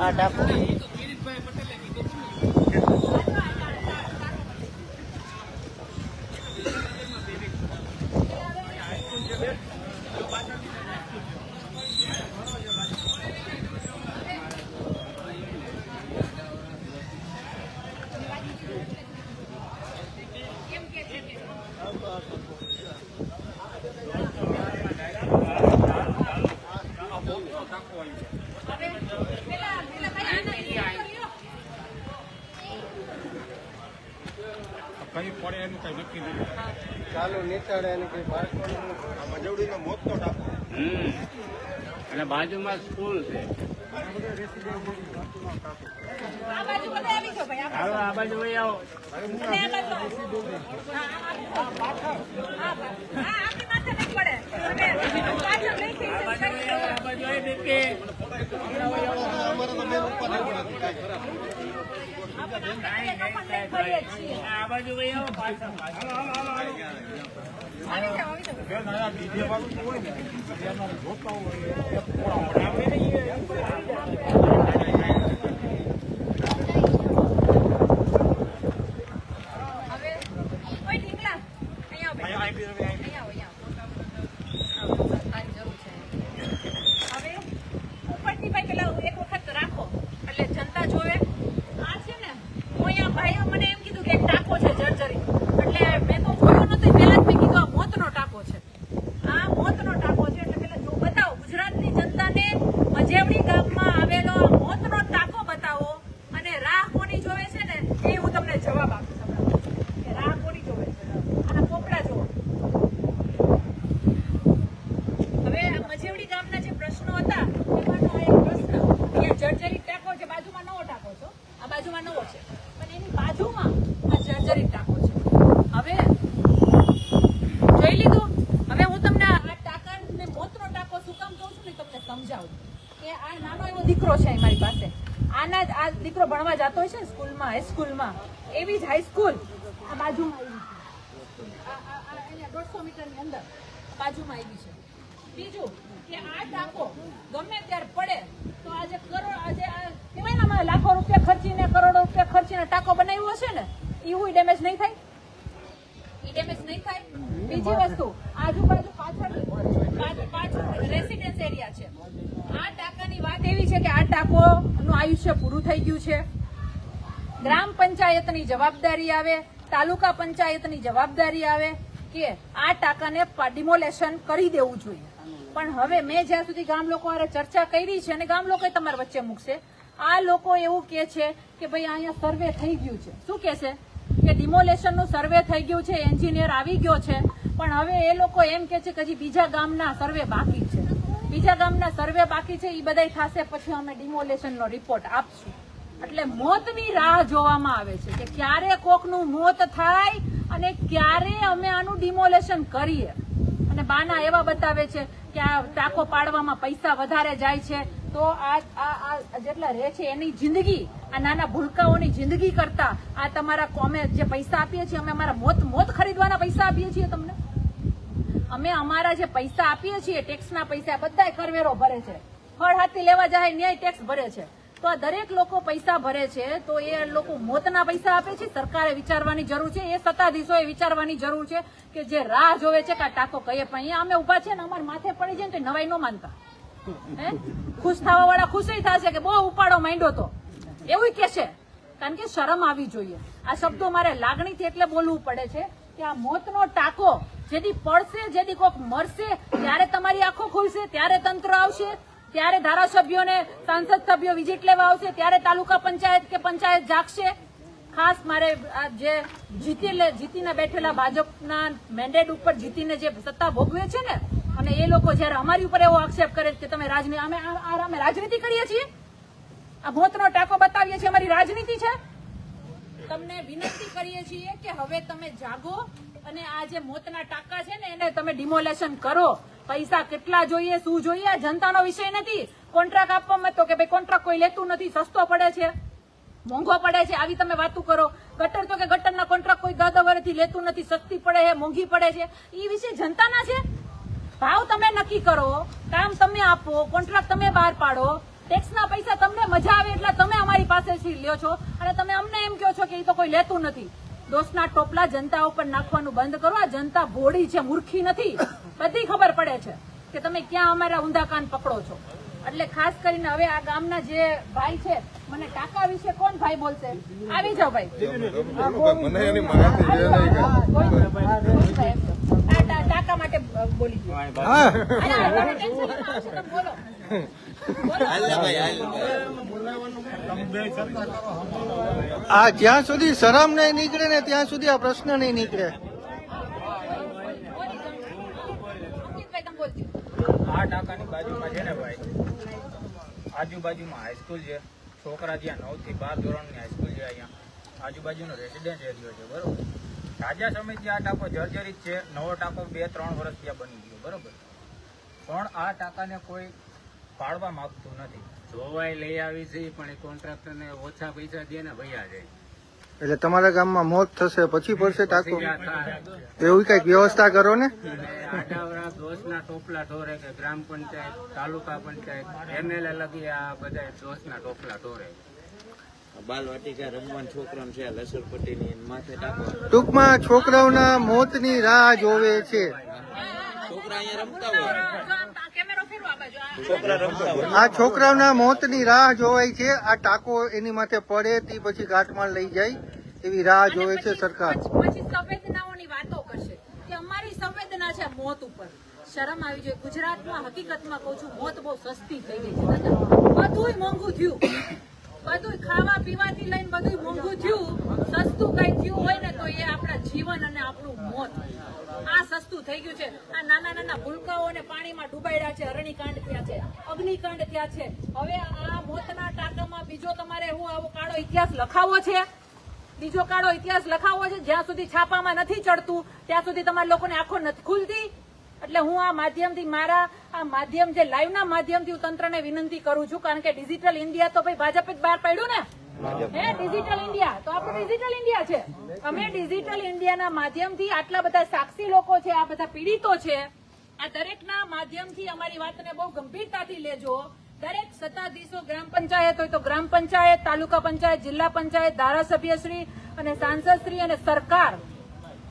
આ વાડી કઈ પડે એનું કઈ નક્કી નથી. ચાલુ નીચાડે અને કઈ બાળકોને મોત તો હમ. અને બાજુમાં સ્કૂલ છે. આ બાજુ હાલો આ વહી આવો. અમારે તો પડે કાંઈ. આપણે કપડ લઈને ફરીએ જ છીએ. આ બાજુ હોય આવો પાછળ પાછળ. આવી જાઓ, આવી જાઓ. બેન આ ડીજે વાળું તો હોય ને એનો જોતા હોય એ પોળા પડે. આપણે નહીં હવે ઓય ઢીંગલા અહીંયા આવો બેટા. અહીંયા આવી અહીંયા રહ્યો, અહીંયા આવી આવો, અહીંયા આવો. આ જરૂર છે. હવે ઉપરથી ભાઈ પેલા એક વખત રાખો એટલે જનતા જોવે આ છે ને હું અહીંયા ભાઈઓ મને એમ કીધું કે એક ટાંકો છે જર્જરી એટલે મેં તો જોયો નતો પહેલા જ મેં કીધું આ મોતનો ટાંકો છે આ મોતનો ટાંકો છે એટલે પેલા જો બતાવો ગુજરાતની જનતાને મજેવડી ગામમાં આવેલો આ મોતનો ટાંકો બતાવો અને રાહ કોની જોવે છે ને એ હું તમને જવાબ આપીશ હમણાં. કે રાહ કોની જોવે છે આના પોપડા જોવો હવે આ મજેવડી ગામના જે પ્રશ્નો હતા એમાંનો આ એક પ્રશ્ન અહીંયા જર્જરી ટાંકો છે બાજુમાં નવો ટાંકો છો આ બાજુમાં નવો છે પણ એની બાજુમાં આ જર્જરી ટાંકો છે હવે જોઈ લીધું હવે હું તમને આ ટાંકાને મોતનો ટાંકો શું કામ કહું છું ને તમને સમજાવું કે આ નાનો એવો દીકરો છે અહીં મારી પાસે આના જ આ દીકરો ભણવા જતો સ્કૂલમાં? હાઈસ્કૂલમાં એવી જ હાઈસ્કૂલ આ બાજુમાં આવી છે. દોઢસો મીટરની અંદર બાજુમાં આવી છે. બીજું કે આ ટાંકો ગમે ત્યારે પડે, તો આજે કરોડ, આજે કહેવાય ને લાખો રૂપિયા ખર્ચીને, કરોડો રૂપિયા ખર્ચીને ટાંકો બનાવ્યો હશે ને એવું ડેમેજ નહીં થાય. એ ડેમેજ નહીં થાય. બીજી વસ્તુ, આજુબાજુ પાછળ પાછ- પાછળ રેસિડેન્સ એરિયા છે. આ ટાંકાની વાત એવી છે કે આ ટાંકોનું આયુષ્ય પૂરું થઈ ગયું છે. ગ્રામ પંચાયતની જવાબદારી આવે, તાલુકા પંચાયતની જવાબદારી આવે કે આ ટાંકાને ડિમોલેશન કરી દેવું જોઈએ. પણ હવે મેં જ્યાં સુધી ગામ લોકો ચર્ચા કરી છે અને ગામ લોકો તમારા વચ્ચે મૂકશે, આ લોકો એવું કે છે કે ભાઈ અહીંયા સર્વે થઈ ગયું છે. શું કે છે? કે ડિમોલેશનનું સર્વે થઈ ગયું છે એન્જિનિયર આવી ગયો છે, પણ હવે એ લોકો એમ કે છે કે હજી બીજા ગામના સર્વે બાકી છે. બીજા ગામના સર્વે બાકી છે એ બધાય થશે, પછી અમે ડિમોલેશનનો રિપોર્ટ આપશું. એટલે મોતની રાહ જોવામાં આવે છે કે ક્યારે કોકનું મોત થાય અને ક્યારે અમે આનું ડિમોલેશન કરીએ. અને બાના એવા બતાવે છે કે આ ટાંકો પાડવામાં પૈસા વધારે જાય છે. તો આ જેટલા રહે છે એની જિંદગી, આ નાના ભૂલકાઓની જિંદગી કરતા આ તમારા અમે જે પૈસા આપીએ છીએ, અમે અમારા મોત મોત ખરીદવાના પૈસા આપીએ છીએ તમને? અમે અમારા જે પૈસા આપીએ છીએ ટેક્સના પૈસા, બધાય કરવેરો ભરે છે. ફળ હાથી લેવા જાય, ન્યાય ટેક્સ ભરે છે. તો આ દરેક લોકો પૈસા ભરે છે, તો એ લોકો મોતના પૈસા આપે છે, સરકારે વિચારવાની જરૂર છે, એ સત્તાધીશોએ વિચારવાની જરૂર છે કે જે રાહ જોવે છે કે આ ટાંકો કહીએ પણ અહીંયા અમે ઊભા છે ને અમારે માથે પડી જાય ને નવાઈ ન માનતા. હે? ખુશ થવા વાળા ખુશ થશે કે બહુ ઉપાડો માંડ્યો તો. એવું કે કારણ કે શરમ આવી જોઈએ. આ શબ્દો મારે લાગણીથી એટલે બોલવું પડે છે કે આ મોતનો ટાંકો જેથી પડશે, જેથી કોક મરશે, ત્યારે તમારી આંખો ખુલશે, ત્યારે તંત્ર આવશે ત્યારે ધારાસભ્યોને સાંસદ સભ્યો વિઝિટ લેવા આવશે, ત્યારે તાલુકા પંચાયત કે પંચાયત જાગશે? ખાસ મારે જે જીતી જીતીને બેઠેલા ભાજપના મેન્ડેટ ઉપર જીતીને જે સત્તા ભોગવે છે ને, અને એ લોકો જયારે અમારી ઉપર એવો આક્ષેપ કરે કે તમે રાજનીતિ અમે અમે રાજનીતિ કરીએ છીએ? આ મોતનો ટાંકો બતાવીએ છીએ, અમારી રાજનીતિ છે? તમને વિનંતી કરીએ છીએ કે હવે તમે જાગો, અને આ જે મોતના ટાંકા છે ને, એને તમે ડિમોલેશન કરો. પૈસા કેટલા જોઈએ, શું જોઈએ, આ જનતાનો વિષય નથી. કોન્ટ્રાક્ટ આપવામાં તો કે ભાઈ કોન્ટ્રાક્ટ કોઈ લેતું નથી, સસ્તો પડે છે, મોંઘો પડે છે, આવી તમે વાતું કરો. ગટર તો કે ગટરના કોન્ટ્રાક્ટ કોઈ વર્ષથી લેતું નથી, સસ્તી પડે છે, મોંઘી પડે છે. એ વિશે જનતાના છે? ભાવ તમે નક્કી કરો, કામ તમે આપો કોન્ટ્રાક્ટ તમે બહાર પાડો. ટેક્સના પૈસા તમને મજા આવે એટલે તમે અમારી પાસેથી લ્યો છો. અને તમે અમને એમ કહો છો કે એ તો કોઈ લેતું નથી. દોષના ટોપલા જનતા ઉપર નાખવાનું બંધ કરો. આ જનતા ભોળી છે, મૂર્ખી નથી. બધી ખબર પડે છે કે તમે ક્યાં અમારા ઊંધા કાન પકડો છો. એટલે ખાસ કરીને હવે આ ગામના જે ભાઈ છે મને કાકા વિશે કોણ ભાઈ બોલશે? આવી જાઓ ભાઈ. મને એની માહિતી છે નહીં કે હા, કોઈ નહીં. આ ટા- ટાકા માટે બોલો બોલો. આ જ્યાં સુધી શરમ નહીં નીકળે ને ત્યાં સુધી આ પ્રશ્ન નહીં નીકળે. આ ટાંકાની બાજુમાં છે ને ભાઈ? આજુબાજુમાં હાઈસ્કૂલ છે. છોકરા જ્યાં નવથી બાર ધોરણની હાઈસ્કૂલ છે અહીંયા. આજુબાજુનો રેસિડેન્ટ એરિયો છે, બરોબર? તાજા સમયથી આ ટાંકો જર્જરિત છે. નવો ટાંકો બે ત્રણ વર્ષ ત્યાં બની ગયો, બરોબર? પણ આ ટાંકાને કોઈ પાડવા માગતું નથી. જોવાઈ લઈ આવી છે, પણ એ કોન્ટ્રાક્ટરને ઓછા પૈસા દે ને ભૈયા જાય. એટલે તમારા ગામમાં મોત થશે પછી પડશે ટાકો? એવી. કંઈક વ્યવસ્થા કરો ને? દોષના ટોપલા ઢોરે કે ગ્રામ પંચાયત તાલુકા પંચાયત એમએલએ લગી આ બધા દોષના ટોપલા ઢોરે. બાલવાટિકા રમવાન છોકરાને છે લસરપટ્ટીની માથે ટાંકો. ટૂંકમાં છોકરાઓના મોતની રાહ જોવે છે. છોકરા અહીંયા રમતા હોય. આ છોકરાના મોતની રાહ જોવાય છે. આ ટાંકો એની માથે પડે તે પછી ઘાટમાં લઈ જાય એવી રાહ જોવે છે સરકાર. પછી સંવેદનાઓની વાતો કરશે કે અમારી સંવેદના છે મોત ઉપર. શરમ આવી જોઈએ. ગુજરાતમાં હકીકતમાં કહું છું મોત બહુ સસ્તી થઈ ગઈ છે. બધું બધુંય મોંઘું થયું. બધુંય ખાવા પીવાથી લઈને બધુંય મોંઘું થયું. સસ્તું કઈ થયું હોય ને તો એ આપણા જીવન અને આપણું મોત. થઈ ગયું છે. આ નાના નાના ભૂલકાઓને પાણીમાં ડૂબાડ્યા છે, અરણીકાંડ થયા છે, અગ્નિકાંડ થયા છે. હવે આ મોતના ટાંકામાં બીજો તમારે હું આવો કાળો ઇતિહાસ લખાવો છે? બીજો કાળો ઇતિહાસ લખાવો છે, જ્યાં સુધી છાપામાં નથી ચડતું, ત્યાં સુધી તમારા લોકોને આંખો નથી ખુલતી? એટલે હું આ માધ્યમથી મારા, આ માધ્યમ જે લાઈવના માધ્યમથી હું તંત્રને વિનંતી કરું છું, કારણ કે ડિજિટલ ઇન્ડિયા તો ભાઈ ભાજપે જ બહાર પાડ્યું ને? હે ડિજિટલ ઇન્ડિયા તો આપણું ડિજિટલ ઇન્ડિયા છે. અમે ડિજિટલ ઇન્ડિયાના માધ્યમથી આટલા બધા સાક્ષી લોકો છે, આ બધા પીડિતો છે. આ દરેકના માધ્યમથી અમારી વાતને બહુ ગંભીરતાથી લેજો. દરેક સત્તાધીશો ગ્રામ પંચાયત હોય તો ગ્રામ પંચાયત, તાલુકા પંચાયત, જિલ્લા પંચાયત ધારાસભ્યશ્રી અને સાંસદશ્રી અને સરકાર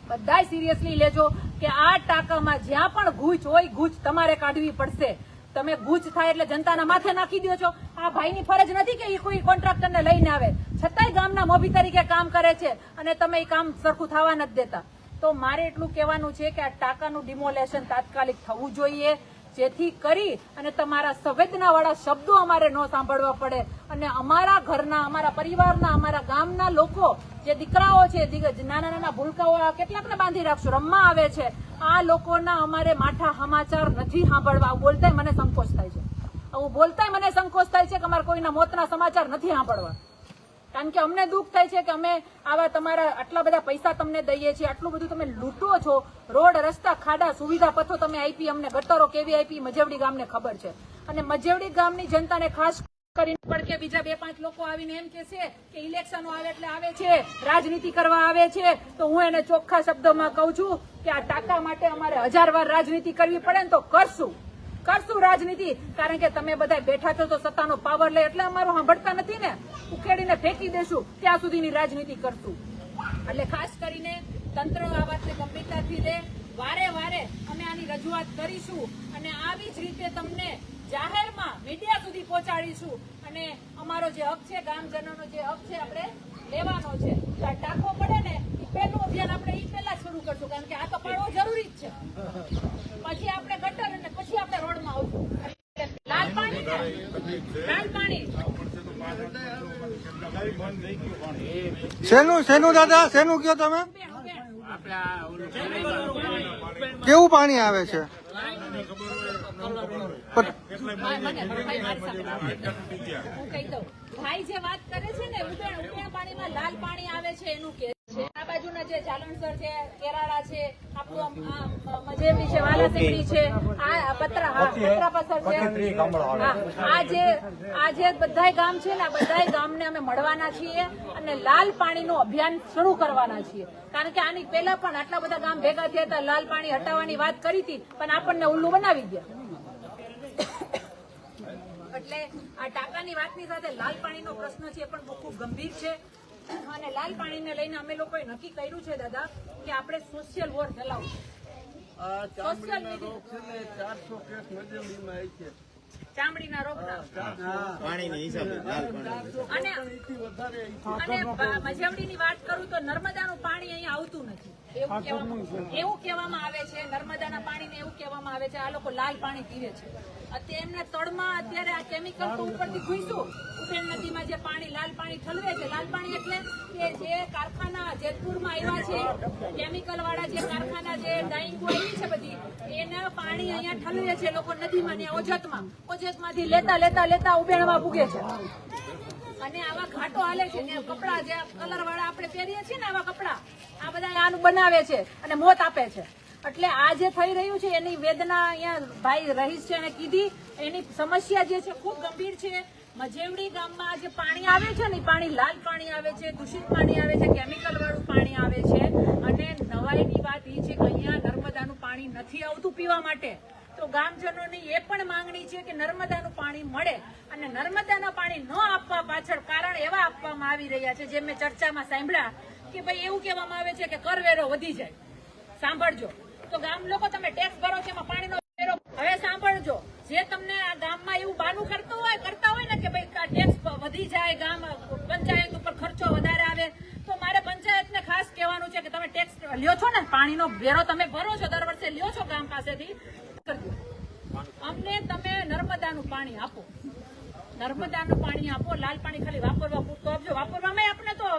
બધાય સિરિયસલી લેજો કે આ ટાંકામાં જ્યાં પણ ગૂંચ હોય, ગૂંચ તમારે કાઢવી પડશે. તમે ગૂંચ થાય એટલે જનતાના માથે નાખી દો છો. આ ભાઈની ફરજ નથી કે એ કોઈ કોન્ટ્રાક્ટરને લઈને આવે. છતાંય ગામના મોભી તરીકે કામ કરે છે અને તમે એ કામ સરખું થવા નથી દેતા. તો મારે એટલું કહેવાનું છે કે આ ટાંકાનું ડિમોલેશન તાત્કાલિક થવું જોઈએ, જેથી કરી અને તમારા સંવેદનાવાળા શબ્દો અમારે ન સાંભળવા પડે. અને અમારા ઘરના, અમારા પરિવારના, અમારા ગામના લોકો, જે દીકરાઓ છે નાના નાના ભૂલકાઓ કેટલાકને બાંધી રાખશું? રમવા આવે છે. આ લોકોના અમારે માઠા સમાચાર નથી સાંભળવા. બોલતા મને સંકોચ થાય છે. આવું બોલતાય મને સંકોચ થાય છે કે અમારે કોઈના મોતના સમાચાર નથી સાંભળવા. કારણ કે અમને દુઃખ થાય છે કે અમે આવા તમારા આટલા બધા પૈસા તમને દઈએ છીએ, આટલું બધું તમે લૂંટો છો. રોડ, રસ્તા, ખાડા, સુવિધા પથો તમે આપી, અમને ગટરો કેવી આપી, મજેવડી ગામને ખબર છે. અને મજેવડી ગામની જનતાને ખાસ કરીને પણ કે બીજા બે પાંચ લોકો આવીને એમ કે છે કે ઇલેક્શનો આવે એટલે આવે છે, રાજનીતિ કરવા આવે છે. તો હું એને ચોખ્ખા શબ્દોમાં કહું છું કે આ ટાકા માટે અમારે હજાર વાર રાજનીતિ કરવી પડે ને તો કરશું. કરશું રાજનીતિ? કારણ કે તમે બધા બેઠા છો તો સત્તાનો પાવર લે એટલે અમારું સાંભળતા નથી ને. ઉખેડીને ફેંકી દેશું. ત્યાં સુધીની રાજનીતિ કરશું. એટલે ખાસ કરીને તંત્ર આ વાતને ગંભીરતાથી લે. વારે વારે અમે આની રજૂઆત કરીશું અને આવી જ રીતે તમને જાહેરમાં મીડિયા સુધી પહોંચાડીશું. અને અમારો જે હક છે, ગામજનોનો જે હક છે, આપણે લેવાનો છે. ટાંકો પડે ને એ પહેલું અભિયાન આપણે એ પહેલા શરૂ કરશું કારણ કે આ તો પાડવો જરૂરી જ છે પછી આપણે ગટર અને પછી આપણે રોડમાં આવશું એટલે લાલ પાણી ને લાલ પાણી શેનું શેનું દાદા શેનું કયો તમે? કેવું પાણી આવે છે? ભાઈ જે વાત કરે છે ને ઉબેણ ઉબેણ પાણીમાં લાલ પાણી આવે છે, એનું કે છે? આ બાજુના જે જાલણસર છે કેરાળા છે આપણું આમ, આમ, મજેબી છે વાલાસીકડી છે આ પતરા હા પતરા પસર છે. આ જે આ જે બધાય ગામ છે ને આ બધાય ગામને અમે મળવાના છીએ અને લાલ પાણીનું અભિયાન શરૂ કરવાના છીએ. કારણ કે આની પહેલા પણ આટલા બધા ગામ ભેગા થયા હતા લાલ પાણી હટાવવાની વાત કરી હતી પણ આપણને ઉલ્લુ બનાવી ગયા. એટલે આ ટાંકાની વાતની સાથે લાલ પાણીનો પ્રશ્ન છે એ પણ બહુ ખૂબ ગંભીર છે. અને લાલ પાણીને લઈને અમે લોકોએ નક્કી કર્યું છે દાદા કે આપણે સોશિયલ વોર ચલાવશું સોશિયલ ચારસો કેસ મજૂરીમાં છે. ચામડીના રોગના પાણીની હિસાબે લાલ પાણી અને એથી વધારે અને બ- મજવડીની વાત કરું તો નર્મદાનું પાણી અહીંયા આવતું નથી. એવું કહેવામાં આવે છે નર્મદાના પાણીને એવું કહેવામાં આવે છે આ લોકો લાલ પાણી પીવે છે. અત્યારે એમના તળમાં અત્યારે આ કેમિકલ તો ઉપરથી ઘૂસ્યું. ઉબેન નદીમાં જે પાણી લાલ પાણી ઠલવે છે લાલ પાણી એટલે કે જે કારખાના જેતપુરમાં આવ્યા છે કેમિકલ વાળા જે કારખાના જે ડાઈંગો આવી છે બધી પાણી અહીંયા ઠલવે છે લોકો નદીમાં ને ઓજતમાં લેતા લેતા લેતા ઉબેણમાં પૂગે છે. અને આવા ઘાટો હાલે છે ને, કપડા જે કલર આપણે પહેરીએ છીએ ને આવા કપડા, આ બધા આનું બનાવે છે અને મોત આપે છે. એટલે આ જે થઈ રહ્યું છે, એની વેદના અહીંયા ભાઈ રહીશ છે અને કીધી, એની સમસ્યા જે છે ખૂબ ગંભીર છે. મજેવડી ગામમાં જે પાણી આવે છે ને પાણી લાલ પાણી આવે છે, દૂષિત પાણી આવે છે કેમિકલ વાળું પાણી આવે છે અને નવાઈની વાત એ છે કે અહીંયા નર્મદાનું પાણી નથી આવતું પીવા માટે. તો ગામજનોની એ પણ માંગણી છે કે નર્મદાનું પાણી મળે અને નર્મદાના પાણી ન આપવા પાછળ કારણ એવા આપવામાં આવી રહ્યા છે જે મેં ચર્ચામાં સાંભળ્યા, કે ભાઈ એવું કહેવામાં આવે છે કે કરવેરો વધી જાય. સાંભળજો. તો ગામ લોકો તમે ટેક્સ ભરો છો એમાં પાણીનો વેરો હવે સાંભળજો. જે તમને આ ગામમાં એવું બાનું કરતું હોય, કરતા હોય ને કે ભાઈ ટેક્સ વધી જાય ગામ પંચાયત ઉપર ખર્ચો વધારે આવે તો મારે પંચાયતને ખાસ કહેવાનું છે કે તમે ટેક્સ લ્યો છો ને, પાણીનો વેરો તમે ભરો છો, દર વર્ષે લ્યો છો ગામ પાસેથી. અમને તમે નર્મદાનું પાણી આપો. નર્મદાનું પાણી આપો, લાલ પાણી ખાલી વાપરવા પૂરતો આપજો. વાપરવામાં આપણે તો